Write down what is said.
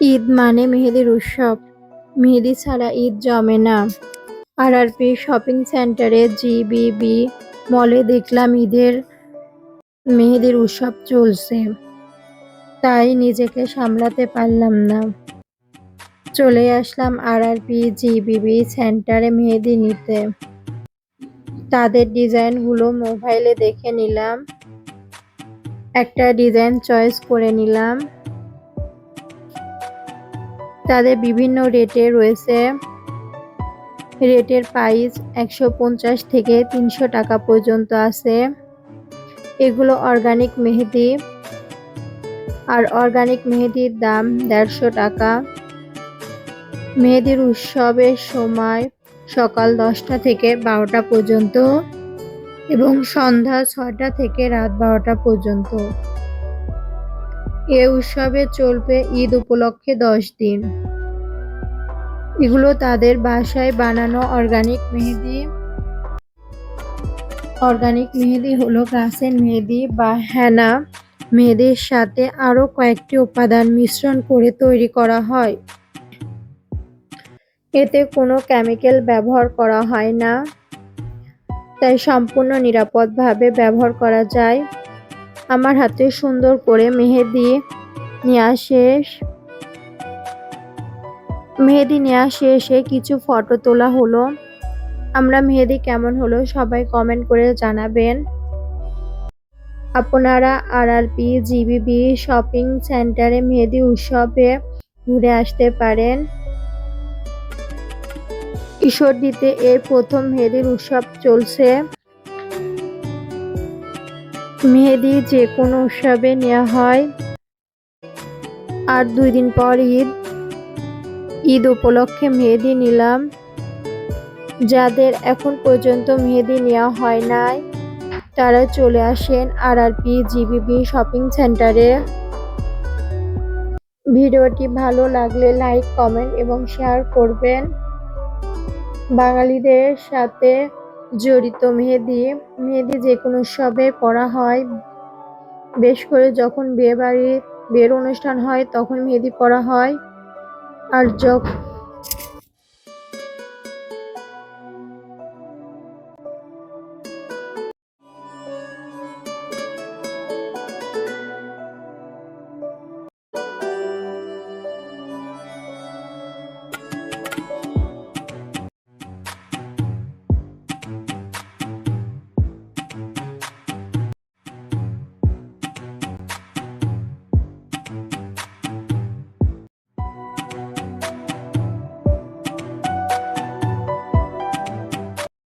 ঈদ মানে মেহেদির উৎসব। মেহেদি ছাড়া ঈদ জমে না। আরআরপি শপিং সেন্টারে জিবিবি মলে দেখলাম ঈদের মেহেদির উৎসব চলছে। তাই নিজেকে সামলাতে পারলাম না। চলে আসলাম আরআরপি জিবিবি সেন্টারে মেহেদি নিতে। তাদের ডিজাইনগুলো মোবাইলে দেখে নিলাম। একটা ডিজাইন চয়েস করে নিলাম। তাদের বিভিন্ন রেটে রয়েছে। রেটের প্রাইস একশো পঞ্চাশ থেকে তিনশো টাকা পর্যন্ত আছে। এগুলো অর্গানিক মেহেদি। আর অর্গানিক মেহেদির দাম দেড়শো টাকা। মেহেদির উৎসবের সময় সকাল দশটা থেকে বারোটা পর্যন্ত এবং সন্ধ্যা ছয়টা থেকে রাত বারোটা পর্যন্ত। এ উৎসবে চলবে ঈদ উপলক্ষে দশ দিন। এগুলো তাদের বাসায় বানানো অর্গানিক মেহেদি। অর্গানিক মেহেদি হলো গাছের মেহেদি বা হেনা। মেহেদির সাথে আরও কয়েকটি উপাদান মিশ্রণ করে তৈরি করা হয়। এতে কোনো কেমিক্যাল ব্যবহার করা হয় না। তাই সম্পূর্ণ নিরাপদভাবে ব্যবহার করা যায়। আমার হাতে সুন্দর করে মেহেদি নেওয়া শেষ মেহেদি নেওয়া শেষে কিছু ফটো তোলা হলো। আমরা মেহেদি কেমন হলো সবাই কমেন্ট করে জানাবেন। আপনারা আর আর আরআরপি জিবিবি শপিং সেন্টারে মেহেদি উৎসবে ঘুরে আসতে পারেন। ঈশ্বরদীতে এর প্রথম মেহেদির উৎসব চলছে। মেহেদি যে কোনো উৎসবে নেওয়া হয়। আর দুই দিন পর ঈদ। ঈদ উপলক্ষে মেহেদি নিলাম। যাদের এখন পর্যন্ত মেহেদি নেওয়া হয় নাই, তারা চলে আসেন R R P GBB shopping সেন্টারে। ভিডিওটি ভালো লাগলে লাইক, কমেন্ট এবং শেয়ার করবেন। বাঙালিদের সাথে জড়িত মেহেদি মেহেদি যে কোনো উৎসবে পরা হয়। বেশ করে যখন বিয়ে বাড়ি বিয়ের অনুষ্ঠান হয়, তখন মেহেদি পরা হয়। আর যখন